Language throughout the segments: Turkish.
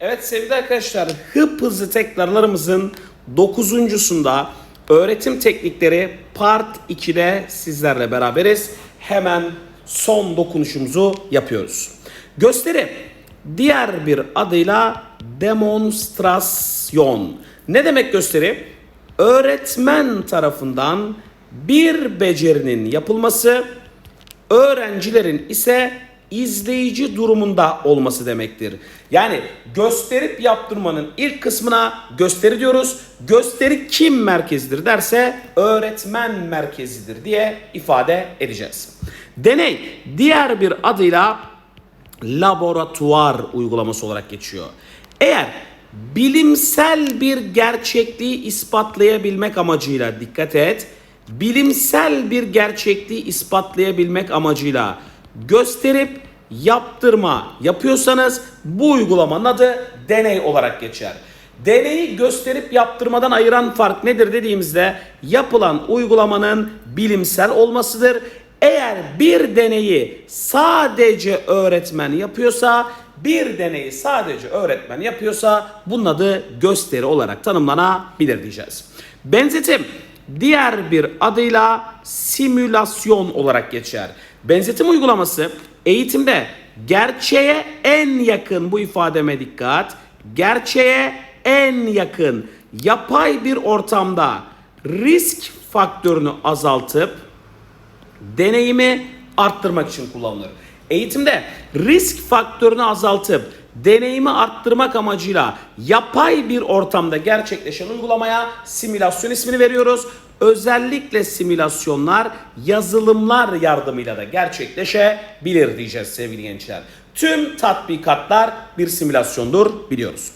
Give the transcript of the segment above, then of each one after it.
Evet sevgili arkadaşlar hıp hızlı tekrarlarımızın dokuzuncusunda öğretim teknikleri part 2'de sizlerle beraberiz. Hemen son dokunuşumuzu yapıyoruz. Gösteri diğer bir adıyla demonstrasyon. Ne demek gösteri? Öğretmen tarafından bir becerinin yapılması öğrencilerin ise izleyici durumunda olması demektir. Yani gösterip yaptırmanın ilk kısmına gösteri diyoruz. Gösteri kim merkezidir derse öğretmen merkezidir diye ifade edeceğiz. Deney diğer bir adıyla laboratuvar uygulaması olarak geçiyor. Eğer bilimsel bir gerçekliği ispatlayabilmek amacıyla dikkat et, bilimsel bir gerçekliği ispatlayabilmek amacıyla gösterip yaptırma yapıyorsanız bu uygulamanın adı deney olarak geçer. Deneyi gösterip yaptırmadan ayıran fark nedir dediğimizde yapılan uygulamanın bilimsel olmasıdır. Eğer bir deneyi sadece öğretmen yapıyorsa, bir deneyi sadece öğretmen yapıyorsa bunun adı gösteri olarak tanımlanabilir diyeceğiz. Benzetim diğer bir adıyla simülasyon olarak geçer. Benzetim uygulaması eğitimde gerçeğe en yakın bu ifademe dikkat. Gerçeğe en yakın yapay bir ortamda risk faktörünü azaltıp deneyimi arttırmak için kullanılır. Eğitimde risk faktörünü azaltıp deneyimi arttırmak amacıyla yapay bir ortamda gerçekleşen uygulamaya simülasyon ismini veriyoruz. Özellikle simülasyonlar yazılımlar yardımıyla da gerçekleşebilir diyeceğiz sevgili gençler. Tüm tatbikatlar bir simülasyondur biliyoruz.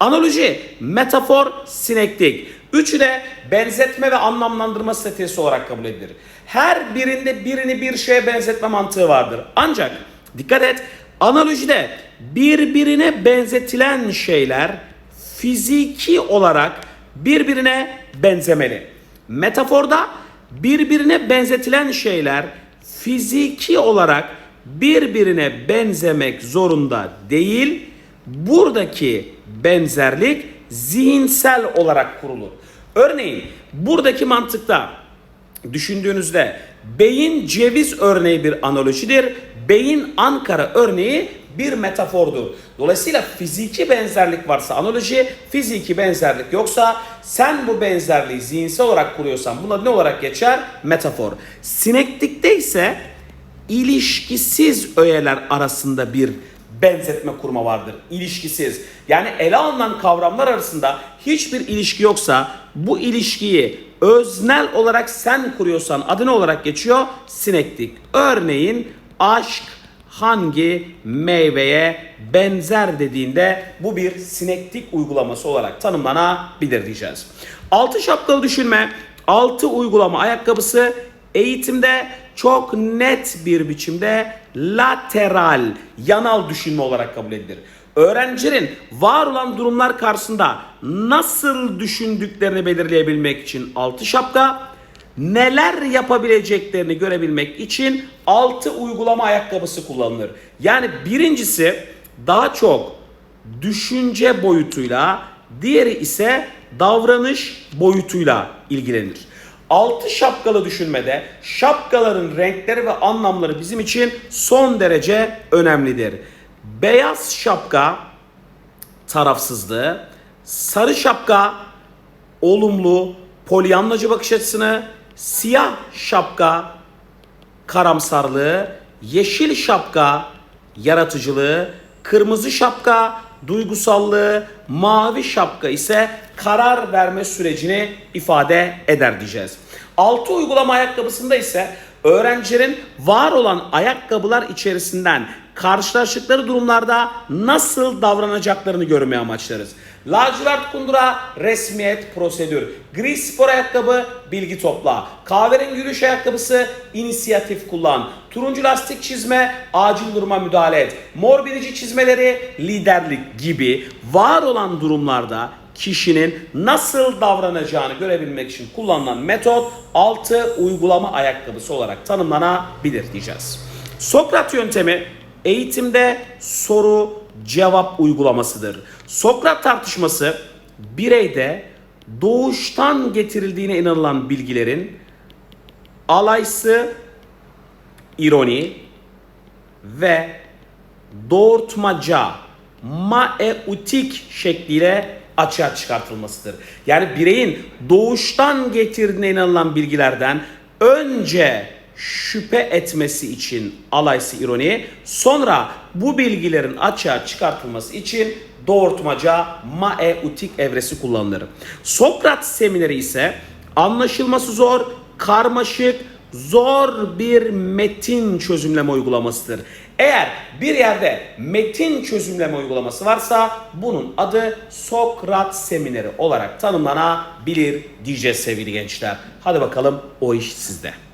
Analoji, metafor, sinektik. Üçü de benzetme ve anlamlandırma stratejisi olarak kabul edilir. Her birinde birini bir şeye benzetme mantığı vardır. Ancak dikkat et, analojide birbirine benzetilen şeyler fiziki olarak birbirine benzemeli. Metaforda birbirine benzetilen şeyler fiziki olarak birbirine benzemek zorunda değil. Buradaki benzerlik zihinsel olarak kurulur. Örneğin buradaki mantıkta düşündüğünüzde beyin ceviz örneği bir analojidir. Beyin Ankara örneği bir metafordur. Dolayısıyla fiziki benzerlik varsa analoji, fiziki benzerlik yoksa sen bu benzerliği zihinsel olarak kuruyorsan buna ne olarak geçer? Metafor. Sinektikte ise ilişkisiz öğeler arasında bir benzetme kurma vardır. İlişkisiz. Yani ele alınan kavramlar arasında hiçbir ilişki yoksa bu ilişkiyi öznel olarak sen kuruyorsan adı ne olarak geçiyor? Sinektik. Örneğin aşk hangi meyveye benzer dediğinde bu bir sinektik uygulaması olarak tanımlanabilir diyeceğiz. Altı şapkalı düşünme, altı uygulama ayakkabısı eğitimde çok net bir biçimde lateral, yanal düşünme olarak kabul edilir. Öğrencilerin var olan durumlar karşısında nasıl düşündüklerini belirleyebilmek için altı şapka, neler yapabileceklerini görebilmek için altı uygulama ayakkabısı kullanılır. Yani birincisi daha çok düşünce boyutuyla, diğeri ise davranış boyutuyla ilgilenir. Altı şapkalı düşünmede şapkaların renkleri ve anlamları bizim için son derece önemlidir. Beyaz şapka tarafsızlığı, sarı şapka olumlu, polyanlacı bakış açısını, siyah şapka karamsarlığı, yeşil şapka yaratıcılığı, kırmızı şapka duygusallığı, mavi şapka ise karar verme sürecini ifade eder diyeceğiz. Altı uygulama ayakkabısında ise öğrencilerin var olan ayakkabılar içerisinden karşılaştıkları durumlarda nasıl davranacaklarını görmeye amaçlarız. Lacivert kundura resmiyet prosedür. Gri spor ayakkabı bilgi topla. Kahverengi yürüyüş ayakkabısı inisiyatif kullan. Turuncu lastik çizme acil duruma müdahale et. Mor binici çizmeleri liderlik gibi var olan durumlarda kişinin nasıl davranacağını görebilmek için kullanılan metot 6 uygulama ayakkabısı olarak tanımlanabilir diyeceğiz. Sokrat yöntemi eğitimde soru, cevap uygulamasıdır. Sokrat tartışması bireyde doğuştan getirildiğine inanılan bilgilerin alaysı ironi ve doğurtmaca maeutik şekliyle açığa çıkartılmasıdır. Yani bireyin doğuştan getirdiğine inanılan bilgilerden önce şüphe etmesi için alaysı ironi, sonra bu bilgilerin açığa çıkartılması için doğurtmaca maeutik evresi kullanılır. Sokrat semineri ise anlaşılması zor, karmaşık, zor bir metin çözümleme uygulamasıdır. Eğer bir yerde metin çözümleme uygulaması varsa bunun adı Sokrat semineri olarak tanımlanabilir diyeceğiz sevgili gençler. Hadi bakalım o iş sizde.